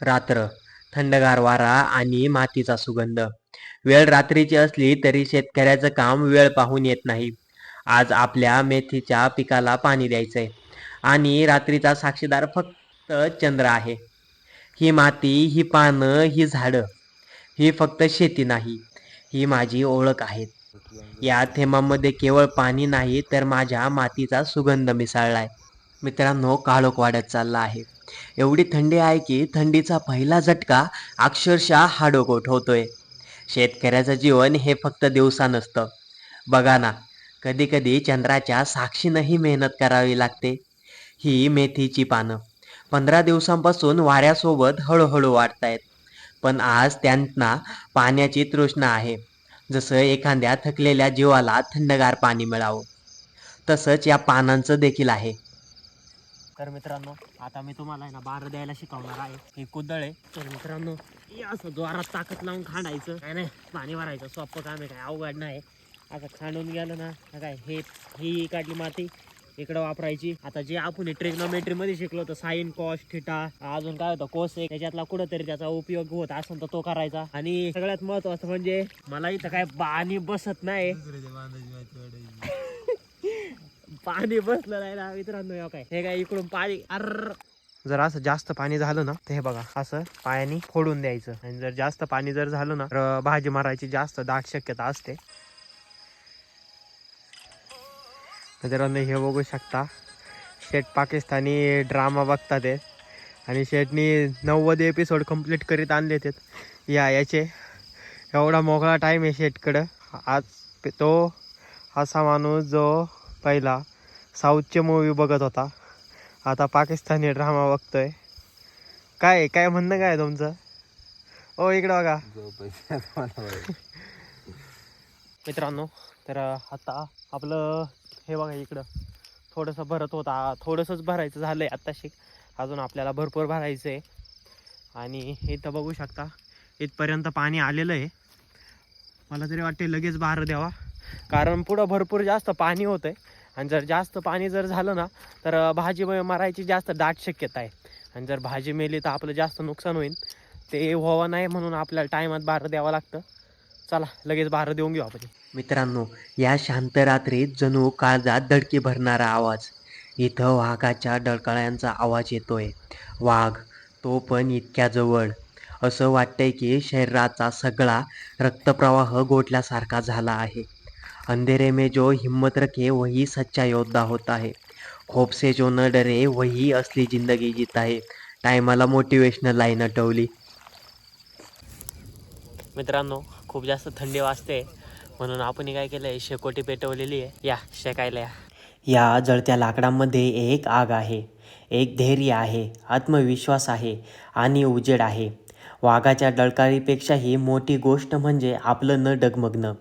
रात्र थंडगार वारा आणि मातीचा सुगंध. वेळ रात्रीची असली तरी शेतकऱ्याचं काम वेळ पाहून येत नाही. आज आपल्या मेथीच्या पिकाला पाणी द्यायचंय आणि रात्रीचा साक्षीदार फक्त चंद्र आहे. ही माती ही पानं ही झाडं ही फक्त शेती नाही ही माझी ओळख आहेत या थेंबामध्ये केवळ पाणी नाही तर माझ्या मातीचा सुगंध मिसळलाय. मित्रांनो काळोख वाढत चालला आहे. एवढी थंडी आहे की थंडीचा पहिला झटका अक्षरशः हाडोकोट होतोय. शेतकऱ्याचं जीवन हे फक्त दिवसा नसतं. बघा ना कधी कधी चंद्राच्या साक्षीनंही मेहनत करावी लागते. ही मेथीची पानं. पंधरा दिवसांपासून वाऱ्यासोबत हळूहळू वाढतायत. पण आज त्यांना पाण्याची तृष्णा आहे. जसं एखाद्या थकलेल्या जीवाला थंडगार पाणी मिळावं. तसंच या पानांचं देखील आहे. तर मित्रांनो आता मी तुम्हाला आहे ना बार द्यायला शिकवणार आहे. ही कुदळ आहे. तर मित्रांनो असं जोरात ताकद लावून खांडायचं. काय नाही पाणी भरायचं. सोपं काम आहे काय अवघड नाही. असं खांडून गेलं ना काय हे ही काढली माती. इकडं वापरायची. आता जे आपण ट्रिग्नोमेट्री मध्ये शिकलो तर साईन कॉस थिटा अजून काय होतं कोस आहे त्याच्यातला कुठंतरी त्याचा उपयोग होत असेल तर तो करायचा. आणि सगळ्यात महत्वाचं म्हणजे मला इथं काय पाणी बसत नाही. पाणी बसलं नाही ना मित्रांनो हे काय? हे काय इकडून पाणी अर जर असं जास्त पाणी झालं ना तर हे बघा असं पायाने फोडून द्यायचं. आणि जर जास्त पाणी जर झालं ना तर भाजी मारायची जास्त दाट शक्यता असते. मित्रांनो हे बघू शकता. शेट पाकिस्तानी ड्रामा बघतात आणि शेटनी नव्वद एपिसोड कंप्लीट करीत आणले ते. या याचे. एवढा मोकळा टाईम आहे शेटकडं आज तो असा माणूस जो पहिला साऊथचे मूवी बघत होता. आता पाकिस्तानी ड्रामा बघतोय. काय काय म्हणणं काय तुमचं? ओ इकडं बघा. मित्रांनो तर आता आपलं हे बघा इकडं. थोडंसं भरत होता. थोडंसंच भरायचं झालं आहे आत्ताशी. अजून आपल्याला भरपूर भरायचं आहे आणि इथं बघू शकता इथपर्यंत पाणी आलेलं आहे. मला तरी वाटते लगेच बाहेर द्यावा. कारण पुढं भरपूर जास्त पाणी होतं आहे आणि जर जास्त पाणी जर झालं ना तर भाजी मरायची जास्त दाट शक्यता आहे. आणि जर भाजी मेली तर आपलं जास्त नुकसान होईल. ते व्हावं नाही म्हणून आपल्याला टायमात बाहेर द्यावं लागतं. चला लगेच बाहेर देऊन घेऊ आपण. मित्रांनो या शांत रात्रीत जणू काळजात धडकी भरणारा आवाज. इथं वाघाच्या डळकाळ्यांचा आवाज येतोय. वाघ तो पण इतक्या जवळ. असं वाटतंय की शरीराचा सगळा रक्तप्रवाह गोठल्यासारखा झाला आहे. अंधेरे में जो हिम्मत रखे वही सच्चा योद्धा होता है। खोप से जो न डरे वही असली जिंदगी जीता है। टायमाला मोटिवेशनल लाईन आठवली. मित्रांनो खूप जास्त थंडी वाजते म्हणून आपण काय केलंय? शेकोटी पेटवलेली आहे. या शेकायला या. या जळत्या लाकडामध्ये एक आग आहे. एक धैर्य आहे आत्मविश्वास आहे आणि उजेड आहे. वाघाच्या डळकाळीपेक्षाही मोठी गोष्ट म्हणजे आपलं न डगमगणं.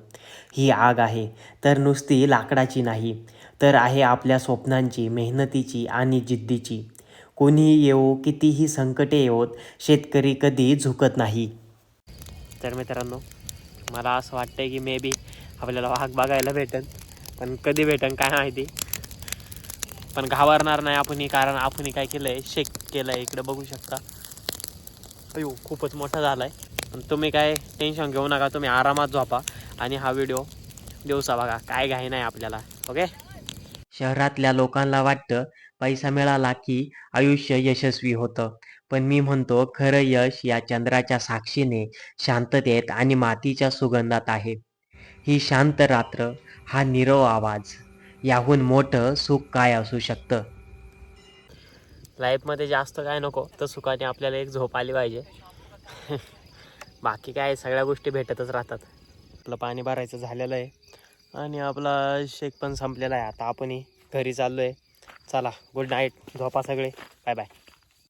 ही आग आहे. तर नुसती लाकडाची नाही तर आहे आपल्या स्वप्नांची मेहनतीची आणि जिद्दीची. कोणीही येवो कितीही संकटे येवोत शेतकरी कधी झुकत नाही. तर मित्रांनो मला असं वाटतंय की मे बी आपल्याला वाघ बघायला भेटन पण कधी भेटन काय माहिती? पण घाबरणार नाही आपण कारण आपण काय केलंय शेक केलंय इकडे बघू शकता. अयो खूपच मोठा झालाय. आहे तुम्ही काय टेन्शन घेऊ नका तुम्ही आरामात झोपा. आणि हा व्हिडिओ दिवसा बघा काय घाई नाही आपल्याला ओके शहरातल्या लोकांना वाटतं पैसा मिळाला की आयुष्य यशस्वी होतं. पण मी म्हणतो खरं यश या चंद्राच्या साक्षीने शांततेत आणि मातीच्या सुगंधात आहे. ही शांत रात्र हा निरव आवाज याहून मोठं सुख काय असू शकतं? लाईफमध्ये जास्त काय नको तर सुखाने आपल्याला एक झोप आली पाहिजे. बाकी काय सगळ्या गोष्टी भेटतच राहतात. आपलं पाणी भरायचं झालेलं आहे. आणि आपला शेक पण संपलेला आहे. आता आपणही घरी चाललो आहे चला गुड नाईट झोपा सगळे. Bye bye